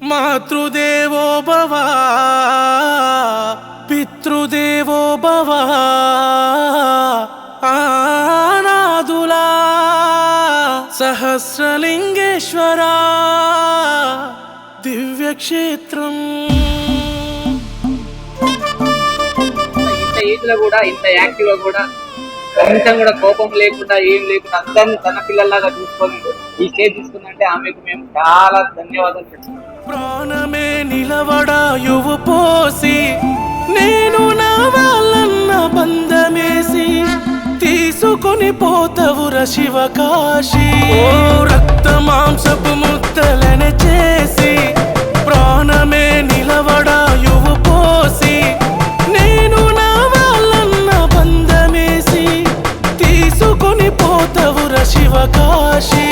మాతృదేవో భవ పితృదేవో భవ ఆనాదులా సహస్రలింగేశ్వరా దివ్యక్షేత్రం. ఇంత ఏజ్లో కూడా ఇంత యాక్టివ్గా కూడా కొంచెం కూడా కోపం లేకుండా ఏం లేకుండా అందరిని తన పిల్లల్లాగా చూసుకొని ఈ స్టేజ్ తీసుకుందంటే ఆమెకు మేము చాలా ధన్యవాదాలు చెప్తున్నాం. ప్రాణమే నిలవడాయువు పోసి నేను నా వాళ్ళన్న బంధమేసి తీసుకొని పోతవుర శివకాశి. ఓ రక్తమా আকাশে